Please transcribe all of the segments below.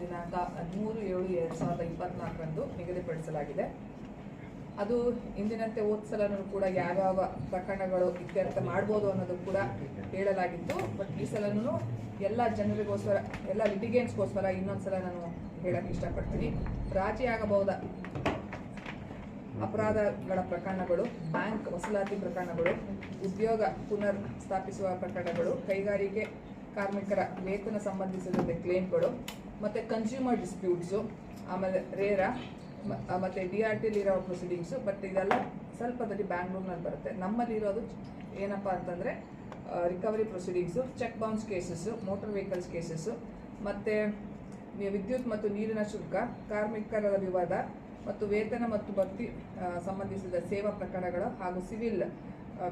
ದಿನಾಂಕ ಹದಿಮೂರು ಏಳು ಎರಡು ಸಾವಿರದ ಇಪ್ಪತ್ನಾಲ್ಕರಂದು ನಿಗದಿಪಡಿಸಲಾಗಿದೆ. ಅದು ಇಂದಿನಂತೆ ಹೋದ ಸಲನೂ ಕೂಡ ಯಾವ್ಯಾವ ಪ್ರಕರಣಗಳು ಇತ್ಯರ್ಥ ಮಾಡ್ಬೋದು ಅನ್ನೋದು ಕೂಡ ಹೇಳಲಾಗಿತ್ತು. ಬಟ್ ಈ ಸಲನೂ ಎಲ್ಲ ಜನರಿಗೋಸ್ಕರ, ಎಲ್ಲ ಲಿಟಿಗೇನ್ಸ್ಗೋಸ್ಕರ ಇನ್ನೊಂದ್ಸಲ ನಾನು ಹೇಳಕ್ಕೆ ಇಷ್ಟಪಡ್ತೀನಿ. ರಾಜಿಯಾಗಬಹುದ ಅಪರಾಧಗಳ ಪ್ರಕರಣಗಳು, ಬ್ಯಾಂಕ್ ವಸೂಲಾತಿ ಪ್ರಕರಣಗಳು, ಉದ್ಯೋಗ ಪುನರ್ ಸ್ಥಾಪಿಸುವ ಪ್ರಕರಣಗಳು, ಕೈಗಾರಿಕೆ ಕಾರ್ಮಿಕರ ವೇತನ ಸಂಬಂಧಿಸಿದಂತೆ ಕ್ಲೇಮ್ಗಳು ಮತ್ತು ಕನ್ಸ್ಯೂಮರ್ ಡಿಸ್ಪ್ಯೂಟ್ಸು ಆಮೇಲೆ ರೇರಾ ಮತ್ತು ಡಿ ಆರ್ ಟಿಲಿರೋ ಪ್ರೊಸೀಡಿಂಗ್ಸು ಬಟ್ ಇದೆಲ್ಲ ಸ್ವಲ್ಪದಲ್ಲಿ ಬ್ಯಾಂಗ್ಳೂರ್ನಲ್ಲಿ ಬರುತ್ತೆ. ನಮ್ಮಲ್ಲಿರೋದು ಏನಪ್ಪ ಅಂತಂದರೆ recovery proceedings cheque bounce cases motor vehicles cases ಮತ್ತು ವಿದ್ಯುತ್ ಮತ್ತು ನೀರಿನ ಶುಲ್ಕ, ಕಾರ್ಮಿಕರ ವಿವಾದ, ಮತ್ತು ವೇತನ ಮತ್ತು ಭಕ್ತಿ ಸಂಬಂಧಿಸಿದ ಸೇವಾ ಪ್ರಕರಣಗಳು ಹಾಗೂ ಸಿವಿಲ್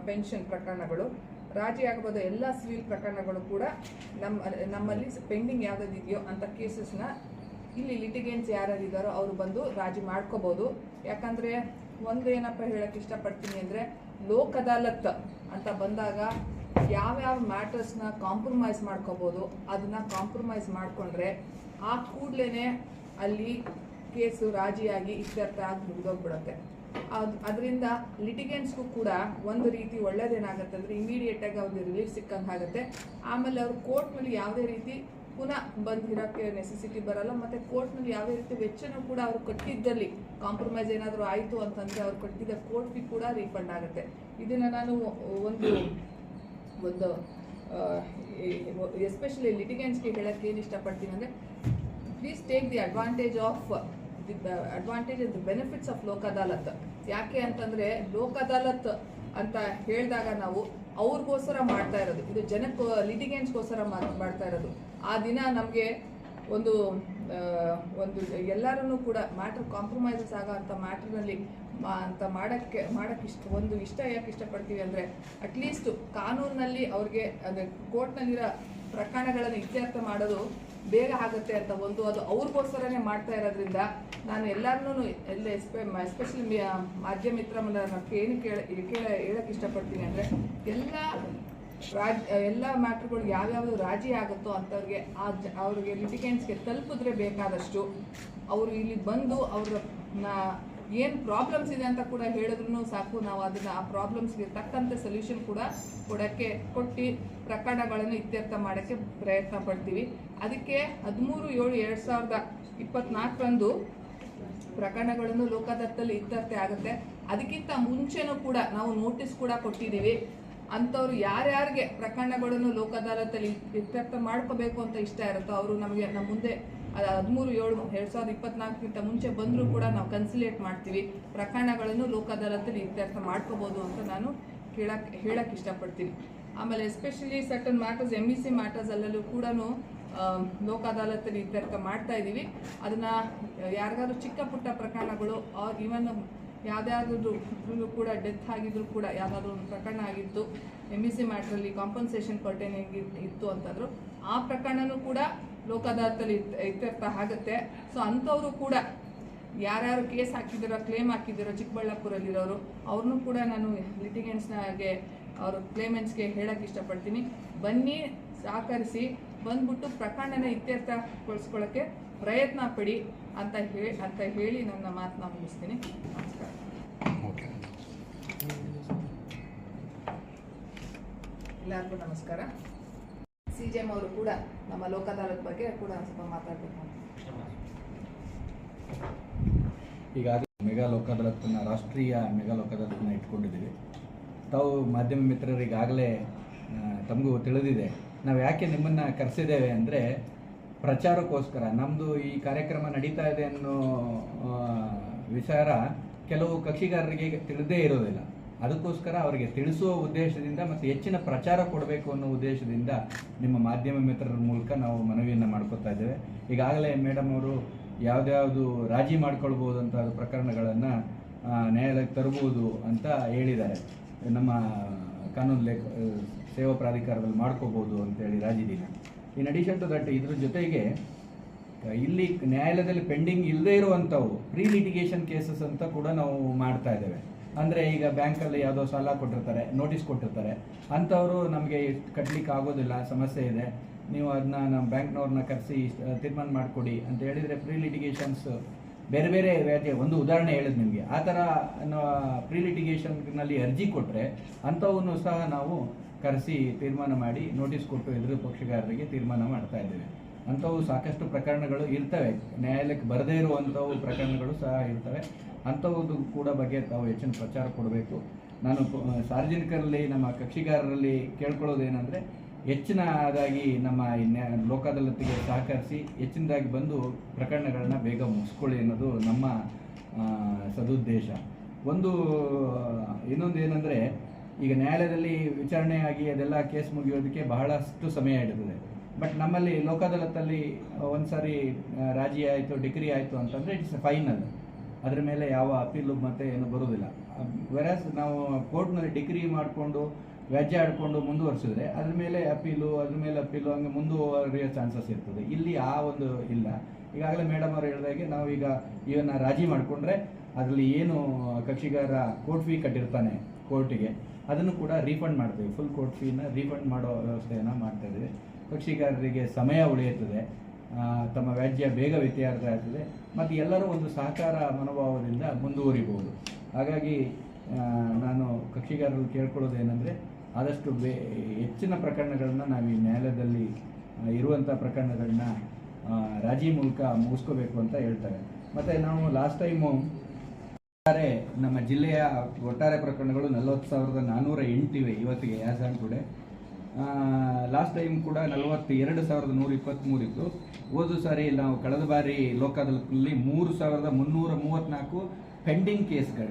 ಪೆನ್ಷನ್ ಪ್ರಕರಣಗಳು. ರಾಜಿಯಾಗಬಹುದ ಎಲ್ಲ ಸಿವಿಲ್ ಪ್ರಕರಣಗಳು ಕೂಡ ನಮ್ಮ ನಮ್ಮಲ್ಲಿ ಪೆಂಡಿಂಗ್ ಯಾವುದಿದೆಯೋ ಅಂತ ಕೇಸಸ್ನ ಇಲ್ಲಿ ಲಿಟಿಗೇನ್ಸ್ ಯಾರ್ಯಾರಿದ್ದಾರೋ ಅವರು ಬಂದು ರಾಜಿ ಮಾಡ್ಕೋಬೋದು. ಯಾಕಂದರೆ ಒಂದು ಏನಪ್ಪ ಹೇಳಕ್ಕೆ ಇಷ್ಟಪಡ್ತೀನಿ ಅಂದರೆ ಲೋಕ್ ಅದಾಲತ್ ಅಂತ ಬಂದಾಗ ಯಾವ್ಯಾವ ಮ್ಯಾಟರ್ಸ್ನ ಕಾಂಪ್ರಮೈಸ್ ಮಾಡ್ಕೋಬೋದು, ಅದನ್ನ ಕಾಂಪ್ರಮೈಸ್ ಮಾಡಿಕೊಂಡ್ರೆ ಆ ಕೂಡಲೇ ಅಲ್ಲಿ ಕೇಸು ರಾಜಿಯಾಗಿ ಇತ್ಯರ್ಥ ಆಗಿ ಮುಗಿದೋಗ್ಬಿಡುತ್ತೆ ಅದು ಅದರಿಂದ ಲಿಟಿಗೆಂಟ್ಸ್ಗೂ ಕೂಡ ಒಂದು ರೀತಿ ಒಳ್ಳೇದೇನಾಗುತ್ತೆ ಅಂದರೆ ಇಮಿಡಿಯೇಟಾಗಿ ಅವ್ರಿಗೆ ರಿಲೀಫ್ ಸಿಕ್ಕಂಗೆ ಆಗುತ್ತೆ ಆಮೇಲೆ ಅವ್ರು ಕೋರ್ಟ್ನಲ್ಲಿ ಯಾವುದೇ ರೀತಿ ಪುನಃ ಬಂದಿರೋಕ್ಕೆ ನೆಸೆಸಿಟಿ ಬರಲ್ಲ, ಮತ್ತು ಕೋರ್ಟ್ನಲ್ಲಿ ಯಾವುದೇ ರೀತಿ ವೆಚ್ಚನೂ ಕೂಡ ಅವರು ಕಟ್ಟಿದ್ದಲ್ಲಿ ಕಾಂಪ್ರಮೈಸ್ ಏನಾದರೂ ಆಯಿತು ಅಂತಂದರೆ ಅವ್ರು ಕಟ್ಟಿದ ಕೋರ್ಟ್ ಫೀ ಕೂಡ ರೀಫಂಡ್ ಆಗುತ್ತೆ. ಇದನ್ನು ನಾನು ಒಂದು ಒಂದು ಎಸ್ಪೆಷಲಿ ಲಿಟಿಗೆಂಟ್ಸ್ಗೆ ಹೇಳೋಕ್ಕೆ ಏನು ಇಷ್ಟಪಡ್ತೀನಿ ಅಂದರೆ please take the advantage of the advantage the benefits of Lok Adalat ಯಾಕೆ ಅಂತಂದರೆ ಲೋಕ್ ಅದಾಲತ್ ಅಂತ ಹೇಳಿದಾಗ ನಾವು ಅವ್ರಿಗೋಸ್ಕರ ಮಾಡ್ತಾ ಇರೋದು. ಇದು ಜನಕ್ಕೆ ಲಿಟಿಗೇನ್ಸ್ಗೋಸ್ಕರ ಮಾಡ್ತಾ ಇರೋದು. ಆ ದಿನ ನಮಗೆ ಒಂದು ಒಂದು ಎಲ್ಲರನ್ನೂ ಕೂಡ ಮ್ಯಾಟ್ರ್ ಕಾಂಪ್ರಮೈಸಸ್ ಆಗೋ ಅಂಥ ಮ್ಯಾಟ್ರ್ನಲ್ಲಿ ಅಂತ ಮಾಡೋಕ್ಕೆ ಮಾಡೋಕ್ಕೆ ಇಷ್ಟ ಒಂದು ಇಷ್ಟ ಯಾಕೆ ಇಷ್ಟಪಡ್ತೀವಿ ಅಂದರೆ ಅಟ್ಲೀಸ್ಟ್ ಕಾನೂನಿನಲ್ಲಿ ಅವ್ರಿಗೆ, ಅಂದರೆ ಕೋರ್ಟ್ನಲ್ಲಿರೋ ಪ್ರಕರಣಗಳನ್ನು ಇತ್ಯರ್ಥ ಮಾಡೋದು ಬೇಗ ಆಗುತ್ತೆ ಅಂತ ಒಂದು ಅದು ಅವ್ರಿಗೋಸ್ಕರನೇ ಮಾಡ್ತಾ ಇರೋದ್ರಿಂದ ನಾನು ಎಲ್ಲರನ್ನೂ ಎಲ್ಲ ಎಸ್ಪೆ ಎಸ್ಪೆಷಲಿ ಮಾಧ್ಯಮ ಮಿತ್ರ ಮೂಲಕ ಏನು ಕೇಳ ಕೇಳ ಹೇಳಕ್ಕೆ ಇಷ್ಟಪಡ್ತೀನಿ ಅಂದರೆ ಎಲ್ಲ ರಾಜ್, ಎಲ್ಲ ಮ್ಯಾಟ್ರ್ಗಳು ಯಾವ್ಯಾವುದು ರಾಜಿ ಆಗುತ್ತೋ ಅಂಥವ್ರಿಗೆ ಆ ಅವ್ರಿಗೆ ಲಿಟಿಗೆಂಟ್ಸ್ಗೆ ತಲುಪಿದ್ರೆ ಬೇಕಾದಷ್ಟು ಅವರು ಇಲ್ಲಿ ಬಂದು ಅವ್ರ ಏನು ಪ್ರಾಬ್ಲಮ್ಸ್ ಇದೆ ಅಂತ ಕೂಡ ಹೇಳಿದ್ರು ಸಾಕು. ನಾವು ಅದನ್ನ ಆ ಪ್ರಾಬ್ಲಮ್ಸ್ಗೆ ತಕ್ಕಂತೆ ಸೊಲ್ಯೂಷನ್ ಕೂಡ ಕೊಡೋಕ್ಕೆ, ಕೊಟ್ಟು ಪ್ರಕರಣಗಳನ್ನು ಇತ್ಯರ್ಥ ಮಾಡೋಕ್ಕೆ ಪ್ರಯತ್ನ ಪಡ್ತೀವಿ. ಅದಕ್ಕೆ ಹದಿಮೂರು, ಏಳು, ಎರಡು ಸಾವಿರದ ಇಪ್ಪತ್ನಾಲ್ಕರಂದು ಪ್ರಕರಣಗಳನ್ನು ಲೋಕದತ್ತಲ್ಲಿ ಇತ್ಯರ್ಥ ಆಗುತ್ತೆ. ಅದಕ್ಕಿಂತ ಮುಂಚೆನೂ ಕೂಡ ನಾವು ನೋಟಿಸ್ ಕೂಡ ಕೊಟ್ಟಿದ್ದೀವಿ. ಅಂಥವ್ರು ಯಾರ್ಯಾರಿಗೆ ಪ್ರಕರಣಗಳನ್ನು ಲೋಕ ಇತ್ಯರ್ಥ ಮಾಡ್ಕೋಬೇಕು ಅಂತ ಇಷ್ಟ ಇರುತ್ತೋ ಅವರು ನಮಗೆ ನಮ್ಮ ಮುಂದೆ ಹದಿಮೂರು, ಏಳು, ಎರಡು ಸಾವಿರದ ಇಪ್ಪತ್ನಾಲ್ಕಕ್ಕಿಂತ ಮುಂಚೆ ಬಂದರೂ ಕೂಡ ನಾವು ಕನ್ಸಿಲೇಟ್ ಮಾಡ್ತೀವಿ. ಪ್ರಕರಣಗಳನ್ನು ಲೋಕ ಅದಾಲತಲ್ಲಿ ಇತ್ಯರ್ಥ ಮಾಡ್ಕೋಬೋದು ಅಂತ ನಾನು ಕೇಳಕ್ಕೆ ಹೇಳಕ್ಕೆ ಇಷ್ಟಪಡ್ತೀನಿ. ಆಮೇಲೆ especially certain matters M E C matters ಅಲ್ಲೂ ಕೂಡ ಲೋಕ ಅದಾಲತಲ್ಲಿ ಇತ್ಯರ್ಥ ಮಾಡ್ತಾ ಇದ್ದೀವಿ. ಅದನ್ನ ಯಾರಿಗಾದ್ರೂ ಚಿಕ್ಕ ಪುಟ್ಟ ಪ್ರಕರಣಗಳು ಈವನ್ ಯಾವುದಾದ್ರೂ ಕೂಡ ಡೆತ್ ಆಗಿದ್ರು ಕೂಡ ಯಾವುದಾದ್ರೂ ಒಂದು ಪ್ರಕರಣ ಆಗಿತ್ತು ಎಂ ಇ ಸಿ ಮ್ಯಾಟ್ರಲ್ಲಿ ಕಾಂಪನ್ಸೇಷನ್ ಪರ್ಟೇನಿಂಗ್ ಇತ್ತು ಅಂತಂದ್ರು, ಆ ಪ್ರಕರಣನೂ ಕೂಡ ಲೋಕ ಅದಾಲತಲ್ಲಿ ಇತ್- ಇತ್ಯರ್ಥ ಆಗುತ್ತೆ. ಸೊ ಅಂಥವರು ಕೂಡ ಯಾರ್ಯಾರು ಕೇಸ್ ಹಾಕಿದಿರೋ ಕ್ಲೇಮ್ ಹಾಕಿದಿರೋ ಚಿಕ್ಕಬಳ್ಳಾಪುರಲ್ಲಿರೋರು ಅವ್ರನ್ನೂ ಕೂಡ ನಾನು ಲಿಟಿಗೆಂಟ್ಸ್ನಾಗೆ ಅವರು ಕ್ಲೇಮೆಂಟ್ಸ್ಗೆ ಹೇಳಕ್ಕೆ ಇಷ್ಟಪಡ್ತೀನಿ. ಬನ್ನಿ ಸಹಕರಿಸಿ ಬಂದ್ಬಿಟ್ಟು ಪ್ರಕರಣನ ಇತ್ಯರ್ಥಗೊಳಿಸ್ಕೊಳ್ಳೋಕ್ಕೆ ಪ್ರಯತ್ನ ಪಡಿ ಅಂತ ಹೇಳಿ ಅಂತ ಹೇಳಿ ನನ್ನ ಮಾತನ್ನ ಮುಗಿಸ್ತೀನಿ. ನಮಸ್ಕಾರ. ಓಕೆ. ಎಲ್ಲರಿಗೂ ನಮಸ್ಕಾರ. ಸಿ ಜಿ ಎಂ ಅವರು ಕೂಡ ನಮ್ಮ ಲೋಕ ಬಗ್ಗೆ ಕೂಡ ಸ್ವಲ್ಪ ಮಾತಾಡಬೇಕು ಈಗಾಗಲೇ ಮೆಗಾ ಲೋಕ ಅದಾಲತನ್ನ ರಾಷ್ಟ್ರೀಯ ಮೆಗಾ ಲೋಕ ಅದಾಲತನ್ನ ಇಟ್ಕೊಂಡಿದ್ದೀವಿ. ತಾವು ಮಾಧ್ಯಮ ಮಿತ್ರರು ಈಗಾಗಲೇ ತಮಗೂ ತಿಳಿದಿದೆ. ನಾವು ಯಾಕೆ ನಿಮ್ಮನ್ನು ಕರೆಸಿದ್ದೇವೆ ಅಂದರೆ, ಪ್ರಚಾರಕ್ಕೋಸ್ಕರ ನಮ್ಮದು ಈ ಕಾರ್ಯಕ್ರಮ ನಡೀತಾ ಇದೆ ಅನ್ನೋ ವಿಚಾರ ಕೆಲವು ಕಕ್ಷಿಗಾರರಿಗೆ ತಿಳಿದೇ ಇರೋದಿಲ್ಲ. ಅದಕ್ಕೋಸ್ಕರ ಅವರಿಗೆ ತಿಳಿಸುವ ಉದ್ದೇಶದಿಂದ ಮತ್ತು ಹೆಚ್ಚಿನ ಪ್ರಚಾರ ಕೊಡಬೇಕು ಅನ್ನೋ ಉದ್ದೇಶದಿಂದ ನಿಮ್ಮ ಮಾಧ್ಯಮ ಮಿತ್ರರ ಮೂಲಕ ನಾವು ಮನವಿಯನ್ನು ಮಾಡ್ಕೋತಾ ಇದ್ದೇವೆ. ಈಗಾಗಲೇ ಮೇಡಮ್ ಅವರು ಯಾವುದ್ಯಾವುದು ರಾಜಿ ಮಾಡ್ಕೊಳ್ಬೋದು ಅಂತ ಪ್ರಕರಣಗಳನ್ನು ನ್ಯಾಯಾಲಯಕ್ಕೆ ತರ್ಬೋದು ಅಂತ ಹೇಳಿದ್ದಾರೆ. ನಮ್ಮ ಕಾನೂನು ಲೇಖ ಸೇವಾ ಪ್ರಾಧಿಕಾರದಲ್ಲಿ ಮಾಡ್ಕೋಬೋದು ಅಂತೇಳಿ ರಾಜಿದೀನ ಇನ್ ಅಡಿಷನ್ ಟು ದಟ್ ಇದ್ರ ಜೊತೆಗೆ, ಇಲ್ಲಿ ನ್ಯಾಯಾಲಯದಲ್ಲಿ ಪೆಂಡಿಂಗ್ ಇಲ್ಲದೇ ಇರುವಂಥವು ಪ್ರೀ ಲಿಟಿಗೇಷನ್ ಕೇಸಸ್ ಅಂತ ಕೂಡ ನಾವು ಮಾಡ್ತಾ ಇದ್ದೇವೆ. ಅಂದರೆ ಈಗ ಬ್ಯಾಂಕಲ್ಲಿ ಯಾವುದೋ ಸಾಲ ಕೊಟ್ಟಿರ್ತಾರೆ ನೋಟಿಸ್ ಕೊಟ್ಟಿರ್ತಾರೆ. ಅಂಥವರು ನಮಗೆ ಕಟ್ಟಲಿಕ್ಕೆ ಆಗೋದಿಲ್ಲ, ಸಮಸ್ಯೆ ಇದೆ. ನೀವು ಅದನ್ನ ನಮ್ಮ ಬ್ಯಾಂಕ್ನವ್ರನ್ನ ಕರೆಸಿ ತೀರ್ಮಾನ ಮಾಡಿಕೊಡಿ ಅಂತ ಹೇಳಿದರೆ ಪ್ರೀ ಲಿಟಿಗೇಷನ್ಸ್ ಬೇರೆ ಬೇರೆ ವ್ಯಾಜ್ಯ ಒಂದು ಉದಾಹರಣೆ ಹೇಳಿದ್ ನಿಮಗೆ. ಆ ಥರ ಪ್ರೀ ಲಿಟಿಗೇಷನ್ನಲ್ಲಿ ಅರ್ಜಿ ಕೊಟ್ಟರೆ ಅಂಥವನ್ನು ಸಹ ನಾವು ಕರೆಸಿ, ತೀರ್ಮಾನ ಮಾಡಿ ನೋಟಿಸ್ ಕೊಟ್ಟು ಎದುರು ಪಕ್ಷಗಾರರಿಗೆ ತೀರ್ಮಾನ ಮಾಡ್ತಾ ಇದ್ದೇವೆ. ಅಂಥವು ಸಾಕಷ್ಟು ಪ್ರಕರಣಗಳು ಇರ್ತವೆ. ನ್ಯಾಯಾಲಯಕ್ಕೆ ಬರದೇ ಇರುವಂಥವು ಪ್ರಕರಣಗಳು ಸಹ ಇರ್ತವೆ. ಅಂಥವುದು ಕೂಡ ಬಗ್ಗೆ ತಾವು ಹೆಚ್ಚಿನ ಪ್ರಚಾರ ಕೊಡಬೇಕು. ನಾನು ಸಾರ್ವಜನಿಕರಲ್ಲಿ, ನಮ್ಮ ಕಕ್ಷಿಗಾರರಲ್ಲಿ ಕೇಳ್ಕೊಳ್ಳೋದೇನೆಂದರೆ ಹೆಚ್ಚಿನದಾಗಿ ನಮ್ಮ ಈ ನ್ಯಾ ಲೋಕ ಅದಾಲತಿಗೆ ಸಹಕರಿಸಿ ಹೆಚ್ಚಿನದಾಗಿ ಬಂದು ಪ್ರಕರಣಗಳನ್ನ ಬೇಗ ಮುಗಿಸ್ಕೊಳ್ಳಿ ಅನ್ನೋದು ನಮ್ಮ ಸದುದ್ದೇಶ. ಒಂದು, ಇನ್ನೊಂದು ಏನಂದರೆ, ಈಗ ನ್ಯಾಯಾಲಯದಲ್ಲಿ ವಿಚಾರಣೆ ಆಗಿ ಅದೆಲ್ಲ ಕೇಸ್ ಮುಗಿಯೋದಕ್ಕೆ ಬಹಳಷ್ಟು ಸಮಯ ಹಿಡಿತದೆ ಬಟ್ ನಮ್ಮಲ್ಲಿ ಲೋಕ ಅದಾಲತಲ್ಲಿ ಒಂದು ಸಾರಿ ರಾಜಿ ಆಯಿತು, ಡಿಗ್ರಿ ಆಯಿತು ಅಂತಂದರೆ ಇಟ್ಸ್ ಫೈನಲ್ ಅದ್ರ ಮೇಲೆ ಯಾವ ಅಪೀಲು ಮತ್ತೆ ಏನು ಬರೋದಿಲ್ಲ. ವೆರಾಸ್ ನಾವು ಕೋರ್ಟ್ನಲ್ಲಿ ಡಿಗ್ರಿ ಮಾಡಿಕೊಂಡು, ವ್ಯಾಜ್ಯ ಆಡಿಕೊಂಡು ಮುಂದುವರಿಸಿದ್ರೆ ಅದ್ರ ಮೇಲೆ ಅಪೀಲು ಅದ್ರ ಮೇಲೆ ಅಪೀಲು ಹಂಗೆ ಮುಂದುವರಿಯೋ ಚಾನ್ಸಸ್ ಇರ್ತದೆ. ಇಲ್ಲಿ ಆ ಒಂದು ಇಲ್ಲ. ಈಗಾಗಲೇ ಮೇಡಮ್ ಅವರು ಹೇಳಿದಾಗೆ ನಾವು ಈಗ ಇವನ್ನ ರಾಜಿ ಮಾಡಿಕೊಂಡ್ರೆ ಅದರಲ್ಲಿ ಏನು ಕಕ್ಷಿಗಾರ ಕೋರ್ಟ್ ಫೀ ಕಟ್ಟಿರ್ತಾನೆ ಕೋರ್ಟಿಗೆ ಅದನ್ನು ಕೂಡ ರೀಫಂಡ್ ಮಾಡ್ತೀವಿ. ಫುಲ್ ಕೋರ್ಟ್ ಫೀನ ರೀಫಂಡ್ ಮಾಡೋ ವ್ಯವಸ್ಥೆಯನ್ನು ಮಾಡ್ತಾ ಇದ್ದೀವಿ. ಕಕ್ಷಿಗಾರರಿಗೆ ಸಮಯ ಉಳಿಯುತ್ತದೆ ತಮ್ಮ ವ್ಯಾಜ್ಯ ಬೇಗ ವ್ಯತ್ಯಾರ್ಥ ಆಗ್ತದೆ ಮತ್ತು ಎಲ್ಲರೂ ಒಂದು ಸಹಕಾರ ಮನೋಭಾವದಿಂದ ಮುಂದುವರಿಬಹುದು. ಹಾಗಾಗಿ ನಾನು ಕಕ್ಷಿಗಾರರು ಕೇಳ್ಕೊಳ್ಳೋದೇನೆಂದರೆ, ಆದಷ್ಟು ಬೇ, ಹೆಚ್ಚಿನ ಪ್ರಕರಣಗಳನ್ನು ನಾವು ಈ ನ್ಯಾಯಾಲಯದಲ್ಲಿ ಇರುವಂಥ ಪ್ರಕರಣಗಳನ್ನ ರಾಜಿ ಮೂಲಕ ಮುಗಿಸ್ಕೋಬೇಕು ಅಂತ ಹೇಳ್ತಾರೆ. ಮತ್ತು ನಾವು ಲಾಸ್ಟ್ ಟೈಮು ಒಟ್ಟಾರೆ ನಮ್ಮ ಜಿಲ್ಲೆಯ ಒಟ್ಟಾರೆ ಪ್ರಕರಣಗಳು ನಲವತ್ತು ಸಾವಿರದ ನಾನ್ನೂರ ಎಂಟಿವೆ, ಇವತ್ತಿಗೆ as on today last time ಕೂಡ ನಲವತ್ತು ಎರಡು ಸಾವಿರದ ನೂರ ಇಪ್ಪತ್ತ್ಮೂರು ಇತ್ತು ಹೋದ ಸಾರಿ ನಾವು ಕಳೆದ ಬಾರಿ ಲೋಕದಲ್ಲಿ ಮೂರು ಸಾವಿರದ ಮುನ್ನೂರ ಮೂವತ್ತ್ನಾಲ್ಕು ಪೆಂಡಿಂಗ್ ಕೇಸ್ಗಳು